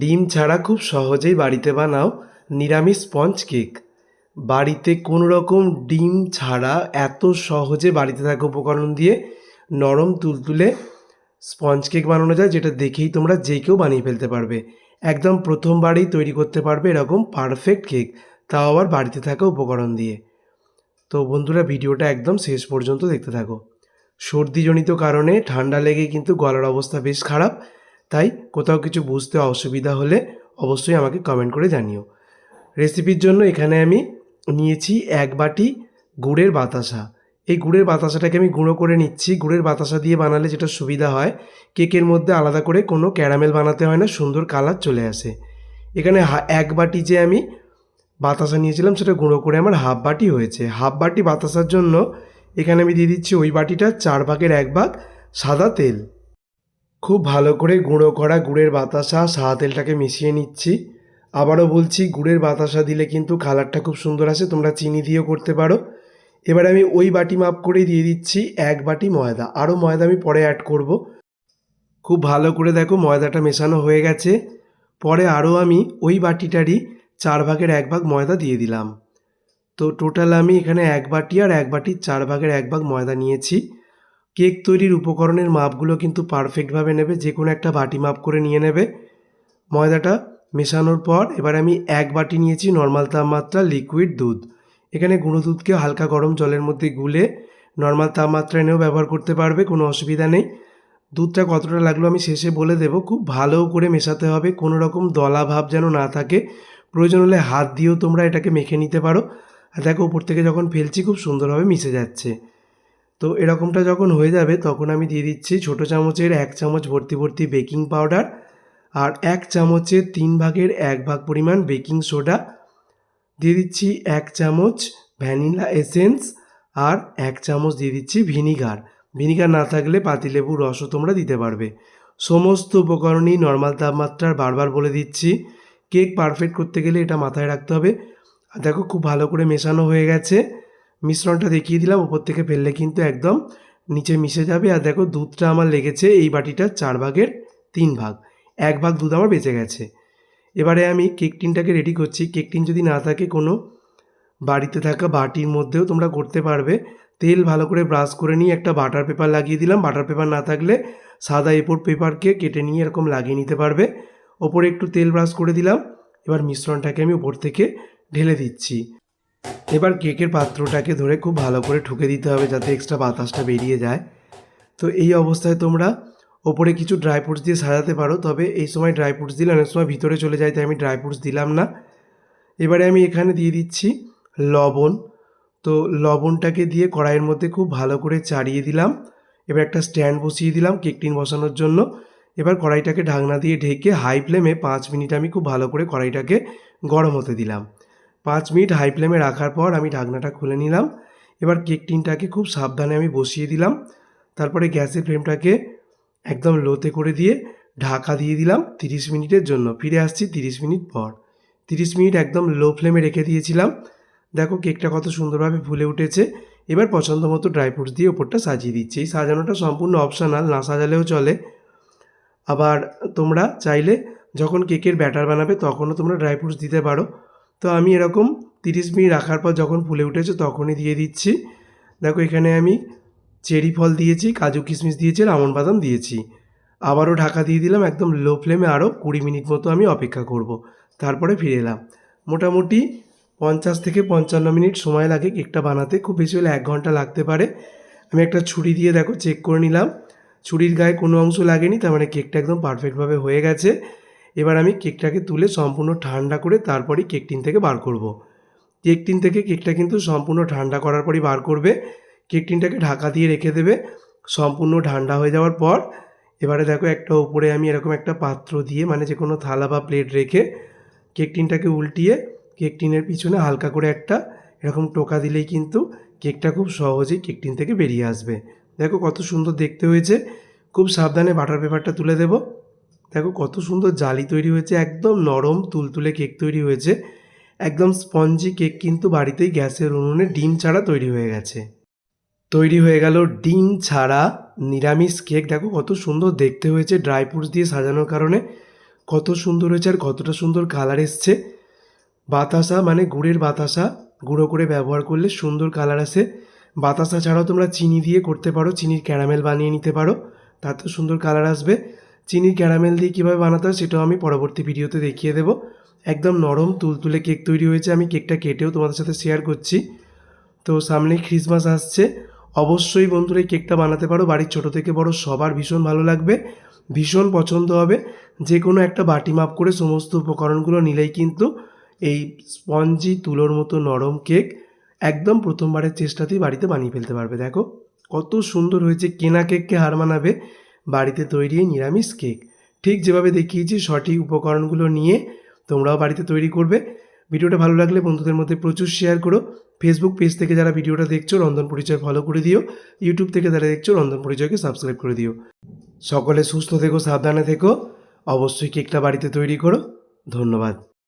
ডিম ছাড়া খুব সহজেই বাড়িতে বানাও নিরামিষ স্পঞ্জ কেক। বাড়িতে কোনো রকম ডিম ছাড়া এত সহজে বাড়িতে থাকা উপকরণ দিয়ে নরম তুলতুলে স্পঞ্জ কেক বানানো যায়, যেটা দেখেই তোমরা যে কেউ বানিয়ে ফেলতে পারবে। একদম প্রথমবারেই তৈরি করতে পারবে এরকম পারফেক্ট কেক, তাও আবার বাড়িতে থাকা উপকরণ দিয়ে। তো বন্ধুরা, ভিডিওটা একদম শেষ পর্যন্ত দেখতে থাকো। সর্দিজনিত কারণে ঠান্ডা লেগে কিন্তু গলার অবস্থা বেশ খারাপ তাই কোথাও কিছু বুঝতে অসুবিধা হলে অবশ্যই আমাকে কমেন্ট করে জানিও। রেসিপির জন্য এখানে আমি নিয়েছি এক বাটি গুড়ের বাতাসা। এই গুড়ের বাতাসাটাকে আমি গুঁড়ো করে নিচ্ছি। গুড়ের বাতাসা দিয়ে বানালে যেটা সুবিধা হয়, কেকের মধ্যে আলাদা করে কোনো ক্যারামেল বানাতে হয় না, সুন্দর কালার চলে আসে। এখানে এক বাটি যে আমি বাতাসা নিয়েছিলাম সেটা গুঁড়ো করে আমার হাফ বাটি হয়েছে। হাফ বাটি বাতাসার জন্য এখানে আমি দিয়ে দিচ্ছি ওই বাটিটা চার ভাগের এক ভাগ সাদা তেল। খুব ভালো করে গুঁড়ো করা গুড়ের বাতাসা, সাদা তেলটাকে মিশিয়ে নিচ্ছি। আবারও বলছি, গুড়ের বাতাসা দিলে কিন্তু কালারটা খুব সুন্দর আসে, তোমরা চিনি দিয়েও করতে পারো। এবার আমি ওই বাটি মাপ করে দিয়ে দিচ্ছি, এক বাটি ময়দা। আরও ময়দা আমি পরে অ্যাড করব। খুব ভালো করে দেখো ময়দাটা মেশানো হয়ে গেছে। পরে আরও আমি ওই বাটিটারই চার ভাগের এক ভাগ ময়দা দিয়ে দিলাম। তো টোটাল আমি এখানে এক বাটি আর এক বাটির চার ভাগের এক ভাগ ময়দা নিয়েছি। কেক তৈরির উপকরণের মাপগুলো কিন্তু পারফেক্টভাবে নেবে যে কোনো একটা বাটি মাপ করে নিয়ে নেবে। ময়দাটা মেশানোর পর এবার আমি এক বাটি নিয়েছি নর্মাল তাপমাত্রা লিকুইড দুধ। এখানে গুঁড়ো দুধকে হালকা গরম জলের মধ্যে গুলে নর্মাল তাপমাত্রা এনেও ব্যবহার করতে পারবে, কোনো অসুবিধা নেই। দুধটা কতটা লাগল আমি শেষে বলে দেবো, খুব ভালো করে মেশাতে হবে, কোনো রকম দলা ভাব যেন না থাকে। প্রয়োজন হলে হাত দিয়েও তোমরা এটাকে মেখে নিতে পারো। আর দেখো, উপর থেকে যখন ফেলছি খুব সুন্দরভাবে মিশে যাচ্ছে। তো এরকমটা যখন হয়ে যাবে, তখন আমি দিয়ে দিচ্ছি ছোটো চামচের এক চামচ ভর্তি ভর্তি বেকিং পাউডার আর এক চামচের তিন ভাগের এক ভাগ পরিমাণ বেকিং সোডা। দিয়ে দিচ্ছি এক চামচ ভ্যানিলা এসেন্স আর এক চামচ দিয়ে দিচ্ছি ভিনিগার। ভিনিগার না থাকলে পাতিলেবুর রসও তোমরা দিতে পারবে। সমস্ত উপকরণই নর্মাল তাপমাত্রার বারবার বলে দিচ্ছি। কেক পারফেক্ট করতে গেলে এটা মাথায় রাখতে হবে। দেখো খুব ভালো করে মেশানো হয়ে গেছে। মিশ্রণটা দেখিয়ে দিলাম, উপর থেকে ফেললে কিন্তু একদম নিচে মিশে যাবে। আর দেখো দুধটা আমার লেগেছে এই বাটিটার চার ভাগের তিন ভাগ। এক ভাগ দুধ আমার বেঁচে গেছে। এবারে আমি কেক টিনটাকে রেডি করছি। কেক টিন যদি না থাকে কোনো বাড়িতে থাকা বাটির মধ্যেও তোমরা করতে পারবে। তেল ভালো করে ব্রাশ করে নিয়ে একটা বাটার পেপার লাগিয়ে দিলাম। বাটার পেপার না থাকলে সাদা এপোর পেপারকে কেটে নিয়ে এরকম লাগিয়ে নিতে পারবে। ওপরে একটু তেল ব্রাশ করে দিলাম। এবার মিশ্রণটাকে আমি উপর থেকে ঢেলে দিচ্ছি। এবার কেকের পাত্রটাকে ধরে খুব ভালো করে ঠুকে দিতে হবে যাতে এক্সট্রা বাতাসটা বেরিয়ে যায়। তো এই অবস্থায় তোমরা ওপরে কিছু ড্রাই ফ্রুটস দিয়ে সাজাতে পারো, তবে এই সময় ড্রাই ফ্রুটস দিলে অনেক সময় ভিতরে চলে যায়, তাই আমি ড্রাই ফ্রুটস দিলাম না। এবারে আমি এখানে দিয়ে দিচ্ছি লবণ। তো লবণটাকে দিয়ে কড়াইয়ের মধ্যে খুব ভালো করে চাড়িয়ে দিলাম। এবার একটা স্ট্যান্ড বসিয়ে দিলাম কেক টিন বসানোর জন্য। এবার কড়াইটাকে ঢাকনা দিয়ে ঢেকে হাই ফ্লেমে পাঁচ মিনিট আমি খুব ভালো করে কড়াইটাকে গরম হতে দিলাম। পাঁচ মিনিট হাই ফ্লেমে রাখার পর আমি ঢাকনাটা খুলে নিলাম। এবার কেক টিনটাকে খুব সাবধানে আমি বসিয়ে দিলাম। তারপরে গ্যাসের ফ্লেমটাকে একদম লোতে করে দিয়ে ঢাকা দিয়ে দিলাম তিরিশ মিনিটের জন্য। ফিরে আসছি তিরিশ মিনিট পর। তিরিশ মিনিট একদম লো ফ্লেমে রেখে দিয়েছিলাম। দেখো কেকটা কত সুন্দরভাবে ফুলে উঠেছে। এবার পছন্দ মতো ড্রাই ফ্রুটস দিয়ে ওপরটা সাজিয়ে দিচ্ছি। এই সাজানোটা সম্পূর্ণ অপশনাল না সাজালেও চলে। আবার তোমরা চাইলে যখন কেকের ব্যাটার বানাবে তখনও তোমরা ড্রাই ফ্রুটস দিতে পারো। তো আমি এরকম তিরিশ মিনিট রাখার পর যখন ফুলে উঠেছে তখনই দিয়ে দিচ্ছি। দেখো এখানে আমি চেরি ফল দিয়েছি, কাজু কিশমিশ দিয়েছি আর আমন্ড বাদাম দিয়েছি। আবারও ঢাকা দিয়ে দিলাম, একদম লো ফ্লেমে আরও কুড়ি মিনিট মতো আমি অপেক্ষা করব। তারপরে ফিরে এলাম। মোটামুটি পঞ্চাশ থেকে পঞ্চান্ন মিনিট সময় লাগে কেকটা বানাতে, খুব বেশি হলে এক ঘণ্টা লাগতে পারে। আমি একটা ছুরি দিয়ে দেখো চেক করে নিলাম। ছুরির গায়ে কোনো অংশ লাগেনি, তার মানে কেকটা একদম পারফেক্টভাবে হয়ে গেছে। এবার আমি কেকটাকে তুলে সম্পূর্ণ ঠান্ডা করে তারপরেই কেক টিন থেকে বার করব। কেক টিন থেকে কেকটা কিন্তু সম্পূর্ণ ঠান্ডা করার পরই বার করবে। কেক টিনটাকে ঢাকা দিয়ে রেখে দেবে। সম্পূর্ণ ঠান্ডা হয়ে যাওয়ার পর এবারে দেখো একটা উপরে আমি এরকম একটা পাত্র দিয়ে মানে যে কোনো থালা বা প্লেট রেখে কেক টিনটাকে উল্টিয়ে কেক টিনের পিছনে হালকা করে একটা এরকম টোকা দিলেই কিন্তু কেকটা খুব সহজেই কেক টিন থেকে বেরিয়ে আসবে। দেখো কত সুন্দর দেখতে হয়েছে। খুব সাবধানে বাটার পেপারটা তুলে দেবো। দেখো কত সুন্দর জালি তৈরি হয়েছে, একদম নরম তুলতুলে কেক তৈরি হয়েছে। একদম স্পঞ্জি কেক কিন্তু বাড়িতেই গ্যাসের উনুনে ডিম ছাড়া তৈরি হয়ে গেছে। তৈরি হয়ে গেল ডিম ছাড়া নিরামিষ কেক। দেখো কত সুন্দর দেখতে হয়েছে, ড্রাই ফ্রুটস দিয়ে সাজানোর কারণে। কত সুন্দর হয়েছে আর কতটা সুন্দর কালার এসছে। বাতাসা মানে গুড়ের বাতাসা, গুঁড়ো করে ব্যবহার করলে সুন্দর কালার আসে। বাতাসা ছাড়াও তোমরা চিনি দিয়ে করতে পারো, চিনির ক্যারামেল বানিয়ে নিতে পারো, তাতেও সুন্দর কালার আসবে। চিনির ক্যারামেল দিয়ে কীভাবে বানাতে হয় সেটাও আমি পরবর্তী ভিডিওতে দেখিয়ে দেবো। একদম নরম তুলতুলে কেক তৈরি হয়েছে, আমি কেকটা কেটেও তোমাদের সাথে শেয়ার করছি। তো সামনে ক্রিসমাস আসছে, অবশ্যই বন্ধুরা এই কেকটা বানাতে পারো। বাড়ির ছোট থেকে বড় সবার ভীষণ ভালো লাগবে, ভীষণ পছন্দ হবে। যে কোনো একটা বাটি মাপ করে সমস্ত উপকরণগুলো নিলেই কিন্তু এই স্পঞ্জি তুলোর মতো নরম কেক একদম প্রথমবারের চেষ্টাতেই বাড়িতে বানিয়ে ফেলতে পারবে। দেখো, কত সুন্দর হয়েছে, কেনা কেককে হার মানাবে। বাড়িতে তৈরি নিরামিষ কেক। ঠিক যেভাবে দেখিয়েছি, সঠিক উপকরণগুলো নিয়ে তোমরাও বাড়িতে তৈরি করবে। ভিডিওটা ভালো লাগলে বন্ধুদের মধ্যে প্রচুর শেয়ার করো। ফেসবুক পেজ থেকে যারা ভিডিওটা দেখছ, রন্ধন পরিচয় ফলো করে দিও। ইউটিউব থেকে যারা দেখছ, রন্ধন পরিচয়কে সাবস্ক্রাইব করে দিও। সকলে সুস্থ থেকো, সাবধানে থেকো। অবশ্যই কেকটা বাড়িতে তৈরি করো। ধন্যবাদ।